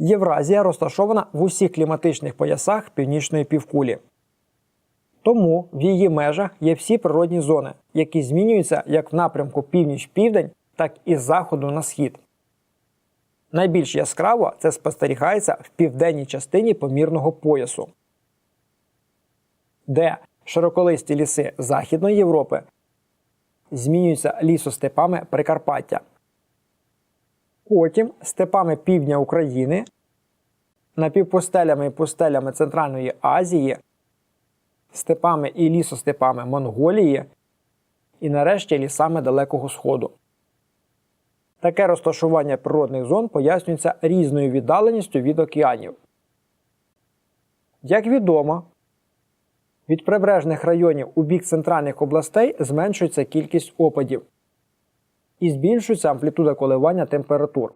Євразія розташована в усіх кліматичних поясах північної півкулі. Тому в її межах є всі природні зони, які змінюються як в напрямку північ-південь, так і з заходу на схід. Найбільш яскраво це спостерігається в південній частині помірного поясу, де широколисті ліси Західної Європи змінюються лісостепами Прикарпаття. Потім степами півдня України, напівпустелями і пустелями Центральної Азії, степами і лісостепами Монголії і нарешті лісами Далекого Сходу. Таке розташування природних зон пояснюється різною віддаленістю від океанів. Як відомо, від прибережних районів у бік центральних областей зменшується кількість опадів і збільшується амплітуда коливання температур.